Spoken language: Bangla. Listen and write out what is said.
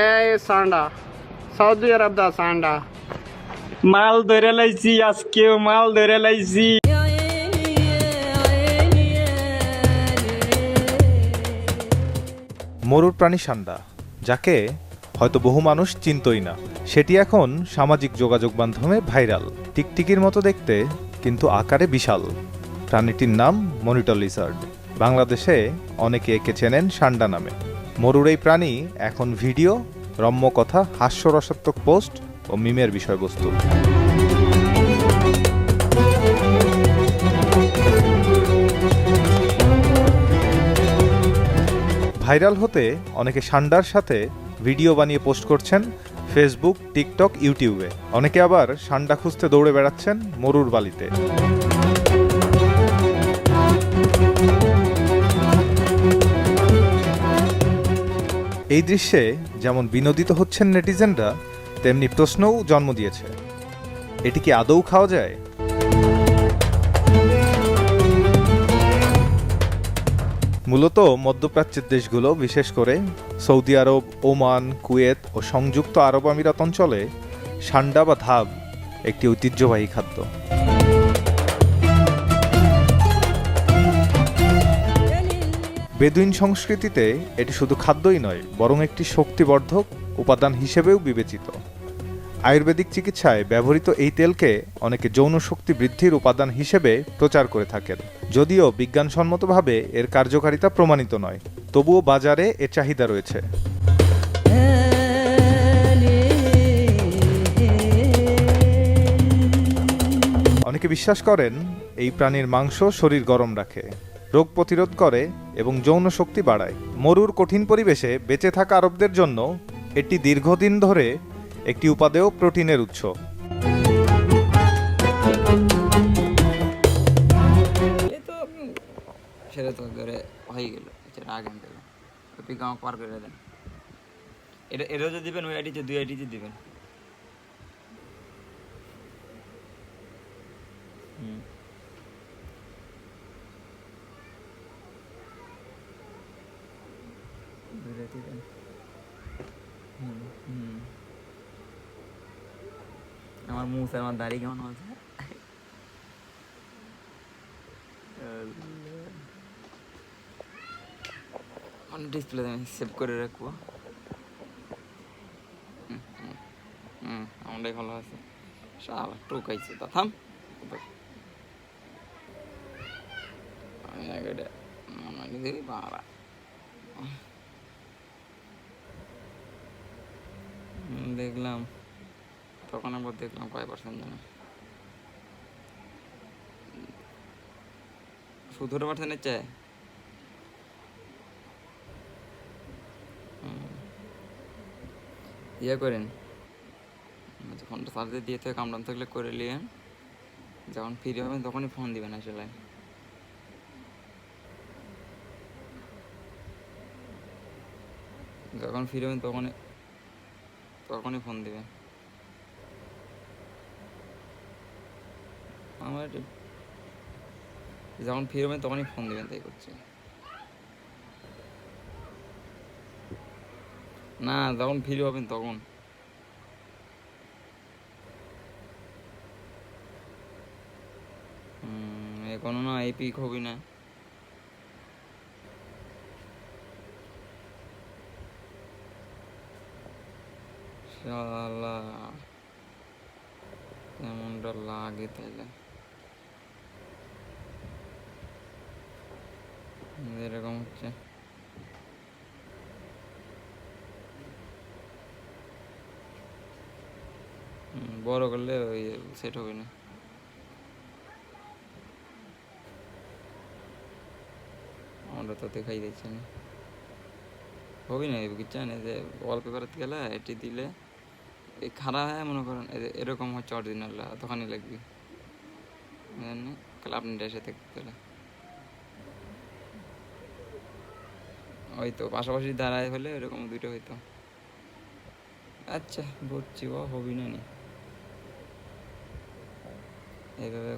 এই সান্ডা সৌদি আরব দা সান্ডা। মাল ধরে লাইছি আজকে মাল ধরে লাইছি। মরুর প্রাণী সান্ডা যাকে হয়তো বহু মানুষ চিনতই না। সেটি এখন সামাজিক যোগাযোগ মাধ্যমে ভাইরাল টিকটিকির মতো দেখতে কিন্তু আকারে বিশাল। প্রাণীটির নাম মনিটর লিজার্ড। বাংলাদেশে অনেকে একে চেনেন সান্ডা নামে। মরুর এই প্রাণী এখন ভিডিও রম্য কথা হাস্যরসাত্মক পোস্ট ও মিমের বিষয়বস্তু। ভাইরাল হতে অনেকে সান্ডার সাথে ভিডিও বানিয়ে পোস্ট করছেন ফেসবুক, টিকটক, ইউটিউবে। অনেকে আবার সান্ডা খুঁজতে দৌড়ে বেড়াচ্ছেন মরুর বালিতে। এই দৃশ্যে যেমন বিনোদিত হচ্ছেন নেটিজেনরা, তেমনি প্রশ্নও জন্ম দিয়েছে। এটি কি আদৌ খাওয়া যায়? মূলত মধ্যপ্রাচ্যের দেশগুলো, বিশেষ করে সৌদি আরব, ওমান, কুয়েত ও সংযুক্ত আরব আমিরাত অঞ্চলে সান্ডা বা ধাব একটি ঐতিহ্যবাহী খাদ্য। বেদুইন সংস্কৃতিতে এটি শুধু খাদ্যই নয়, বরং একটি শক্তিবর্ধক উপাদান হিসেবেও বিবেচিত। আয়ুর্বেদিক চিকিৎসায় ব্যবহৃত এই তেলকে অনেকে যৌন শক্তি বৃদ্ধির উপাদান হিসেবে প্রচার করে থাকেন। যদিও বিজ্ঞানসম্মতভাবে এর কার্যকারিতা প্রমাণিত নয়, তবুও বাজারে এর চাহিদা রয়েছে। অনেকে বিশ্বাস করেন, এই প্রাণীর মাংস শরীর গরম রাখে। রোগ প্রতিরোধ করে এবং যৌন শক্তি বাড়ায়। মরুর কঠিন পরিবেশে বেঁচে থাকা আরবদের জন্য এটি দীর্ঘদিন ধরে একটি উপাদেয় প্রোটিনের উৎস। সেটা হয়ে এটা, এটাও যে দিবেন, ওই আইডিতে, দুই আইডিতে দিবেন। দুইটা দিবেন হুম হুম আমার মুখ আমার দাড়ি কেমন আছে ডিসপ্লে আমি সেভ করে রাখব। আমারটাই ভালো আছে শালা তা, থাম। আমি আগে দেখলাম, তখন আবার দেখলাম কয় পার্সেন্ট জানে। সতেরো পার্সেন্টের চায় ইয়ে করেন। ফোনটা চার্জে দিয়ে থেকে কামড়ান থাকলে করে নিয়েন যখন ফ্রি হবেন তখনই ফোন দিবেন আসলে। যখন ফ্রি হবেন তখনই তখনই ফোন দিবেন আমার যখন ফ্রি হবেন তখনই ফোন দিবেন তাই করছি। না, যখন ফ্রি হবেন তখন। এখনও না, এই পিক হবি না। শালা কেমনটা লাগে তাইলে। এরকম হচ্ছে। বড় করলে ওই সেট হবে না। আমরা তো দেখাই দিচ্ছে না। হবে না বুঝছেন এই যে ওয়ালপেপার গেলে এটি দিলে খারাপ হয়, মনে করেন এরকম হচ্ছে অরিজিনাল তখনই লাগবে। ক্লাব নিয়ে দেখতে গেলে ওই তো, পাশাপাশি দাঁড়ায় হলে এরকম দুটো হইতো। আচ্ছা বুঝছি, ও হবি না নি। এইভাবে